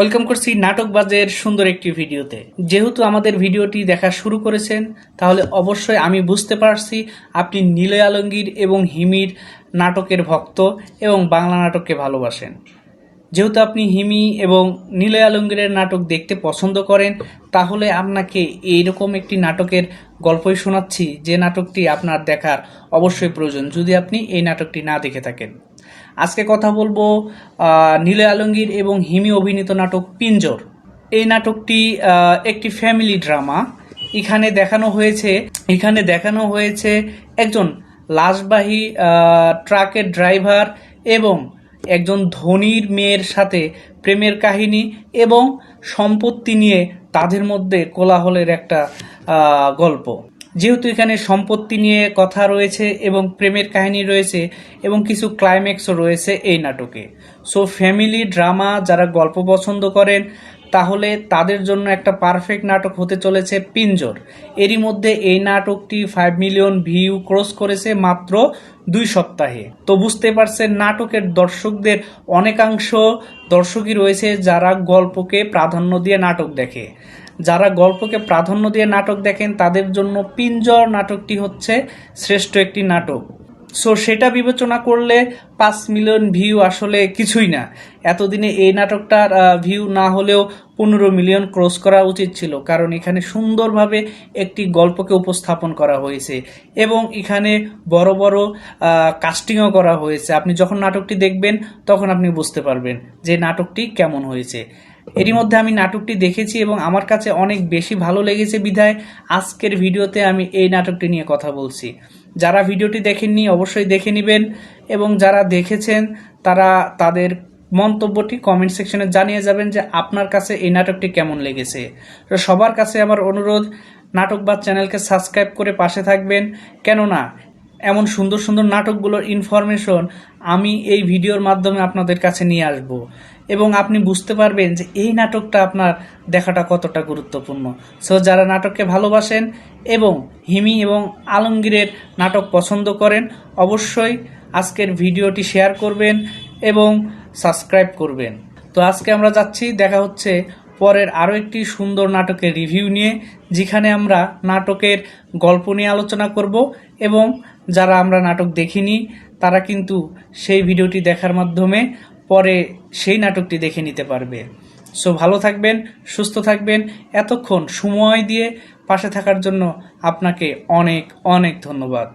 Welcome করছি নাটকবাজের সুন্দর একটি ভিডিওতে। যেহেতু আমাদের ভিডিওটি দেখা শুরু করেছেন, তাহলে অবশ্যই আমি বুঝতে পারছি আপনি নীলয় আলমগীর এবং হিমির নাটকের ভক্ত এবং বাংলা নাটককে ভালোবাসেন। যেহেতু আপনি হিমি এবং নীলয় আলমগীরের নাটক দেখতে পছন্দ করেন, তাহলে আপনাকে এইরকম একটি নাটকের গল্পই শোনাচ্ছি, যে নাটকটি আপনার দেখার অবশ্যই প্রয়োজন, যদি আপনি এই নাটকটি না দেখে থাকেন। আজকে কথা বলব নীলয় আলমগীর এবং হিমি অভিনীত নাটক পিঞ্জর। এই নাটকটি একটি ফ্যামিলি ড্রামা এখানে দেখানো হয়েছে, এখানে দেখানো হয়েছে একজন লাশবাহী ট্রাকের ড্রাইভার এবং একজন ধনীর মেয়ের সাথে প্রেমের কাহিনী এবং সম্পত্তি নিয়ে তাদের মধ্যে কোলাহলের একটা গল্প। যেহেতু এখানে সম্পত্তি নিয়ে কথা রয়েছে এবং প্রেমের কাহিনী রয়েছে এবং কিছু ক্লাইম্যাক্সও রয়েছে এই নাটকে। সো ফ্যামিলি ড্রামা যারা গল্প পছন্দ করেন, তাহলে তাদের জন্য একটা পারফেক্ট নাটক হতে চলেছে পিঞ্জর। এরই মধ্যে এই নাটকটি ফাইভ মিলিয়ন ভিউ ক্রস করেছে মাত্র দুই সপ্তাহে। তো বুঝতে পারছেন, নাটকের দর্শকদের অনেকাংশ দর্শকই রয়েছে যারা গল্পকে প্রাধান্য দিয়ে নাটক দেখে। যারা গল্পকে প্রাধান্য দিয়ে নাটক দেখেন, তাদের জন্য পিঞ্জর নাটকটি হচ্ছে শ্রেষ্ঠ একটি নাটক। সো সেটা বিবেচনা করলে পাঁচ মিলিয়ন ভিউ আসলে কিছুই না। এতদিনে এই নাটকটার ভিউ না হলেও পনেরো মিলিয়ন ক্রস করা উচিত ছিল, কারণ এখানে সুন্দরভাবে একটি গল্পকে উপস্থাপন করা হয়েছে এবং এখানে বড় বড় কাস্টিংও করা হয়েছে। আপনি যখন নাটকটি দেখবেন, তখন আপনি বুঝতে পারবেন যে নাটকটি কেমন হয়েছে। এরই মধ্যে আমি নাটকটি দেখেছি এবং আমার কাছে অনেক বেশি ভালো লেগেছে বিধায়। আজকের ভিডিওতে আমি এই নাটকটি নিয়ে কথা বলছি। যারা ভিডিওটি দেখেননি, অবশ্যই দেখে নেবেন এবং যারা দেখেছেন, তারা তাদের মন্তব্যটি কমেন্ট সেকশনে জানিয়ে যাবেন যে আপনার কাছে এই নাটকটি কেমন লেগেছে। তো সবার কাছে আমার অনুরোধ, নাটক বা চ্যানেলকে সাবস্ক্রাইব করে পাশে থাকবেন। কেননা, এমন সুন্দর সুন্দর নাটকগুলোর ইনফরমেশন আমি এই ভিডিওর মাধ্যমে আপনাদের কাছে নিয়ে আসব। এবং আপনি বুঝতে পারবেন যে এই নাটকটা আপনার দেখাটা কতটা গুরুত্বপূর্ণ। সো যারা নাটককে ভালোবাসেন এবং হিমি এবং আলমগীরের নাটক পছন্দ করেন, অবশ্যই আজকের ভিডিওটি শেয়ার করবেন এবং সাবস্ক্রাইব করবেন। তো আজকে আমরা যাচ্ছি, দেখা হচ্ছে পরের আরও একটি সুন্দর নাটকের রিভিউ নিয়ে, যেখানে আমরা নাটকের গল্প নিয়ে আলোচনা করব এবং যারা আমরা নাটক দেখিনি, তারা কিন্তু সেই ভিডিওটি দেখার মাধ্যমে পরে সেই নাটকটি দেখে নিতে পারবে। সো ভালো থাকবেন, সুস্থ থাকবেন। এতক্ষণ সময় দিয়ে পাশে থাকার জন্য আপনাকে অনেক অনেক ধন্যবাদ।